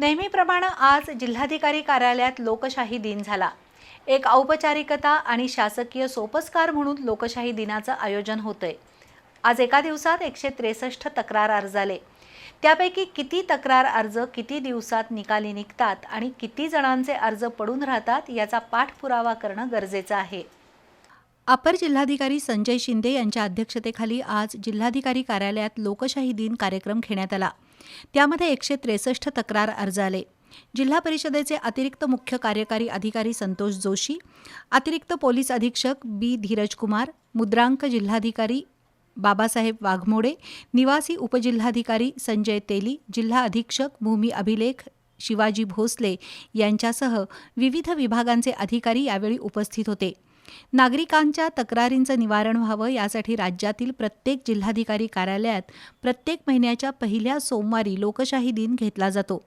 नेहमीप्रमाणे आज जिल्हाधिकारी कार्यालयात लोकशाही दिन झाला. एक औपचारिकता आणि शासकीय सोपस्कार म्हणून लोकशाही दिनाचं आयोजन होतंय. आज एका दिवसात एकशे त्रेसष्ट तक्रार अर्ज आले. त्यापैकी किती तक्रार अर्ज किती दिवसात निकाली निघतात आणि किती जणांचे अर्ज पडून राहतात याचा पाठपुरावा करणं गरजेचं आहे. अपर जिल्हाधिकारी संजय शिंदे यांच्या अध्यक्षतेखाली आज जिल्हाधिकारी कार्यालयात लोकशाही दिन कार्यक्रम घेण्यात आला. त्यामध्ये एकशे त्रेसष्ट तक्रार अर्ज आले. जिल्हा परिषदेचे अतिरिक्त मुख्य कार्यकारी अधिकारी संतोष जोशी अतिरिक्त पोलीस अधीक्षक बी. धीरज कुमार मुद्रांक जिल्हाधिकारी बाबासाहेब वाघमोडे निवासी उपजिल्हाधिकारी संजय तेली जिल्हा अधीक्षक भूमी अभिलेख शिवाजी भोसले यांच्यासह विविध विभागांचे अधिकारी यावेळी उपस्थित होते. नागरिकांच्या तक्रारींचं निवारण व्हावं यासाठी राज्यातील प्रत्येक जिल्हाधिकारी कार्यालयात प्रत्येक महिन्याच्या पहिल्या सोमवारी लोकशाही दिन घेतला जातो.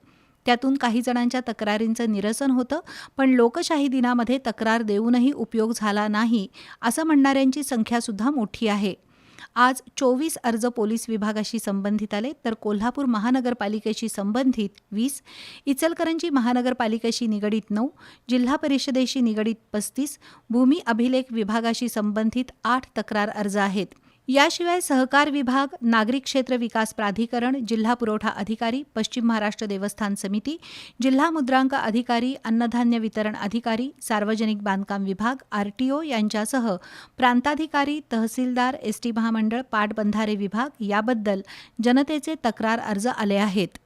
त्यातून काही जणांच्या तक्रारींचं निरसन होतं पण लोकशाही दिनामध्ये तक्रार देऊनही उपयोग झाला नाही असं म्हणणाऱ्यांची संख्यासुद्धा मोठी आहे. आज चोवीस अर्ज पोलीस विभागाशी संबंधित आले. तर कोल्हापूर महानगरपालिकेशी संबंधित वीस इचलकरंजी महानगरपालिकेशी निगडीत नऊ जिल्हा परिषदेशी निगडीत पस्तीस भूमी अभिलेख विभागाशी संबंधित आठ तक्रार अर्ज आहेत. याशिवाय सहकार विभाग नागरिक क्षेत्र विकास प्राधिकरण जिल्हा पुरवठा अधिकारी पश्चिम महाराष्ट्र देवस्थान समिती जिल्हा मुद्रांक अधिकारी अन्नधान्य वितरण अधिकारी सार्वजनिक बांधकाम विभाग आरटीओ यांच्यासह प्रांताधिकारी तहसीलदार एसटी महामंडळ पाटबंधारे विभाग याबद्दल जनतेचे तक्रार अर्ज आले आहेत.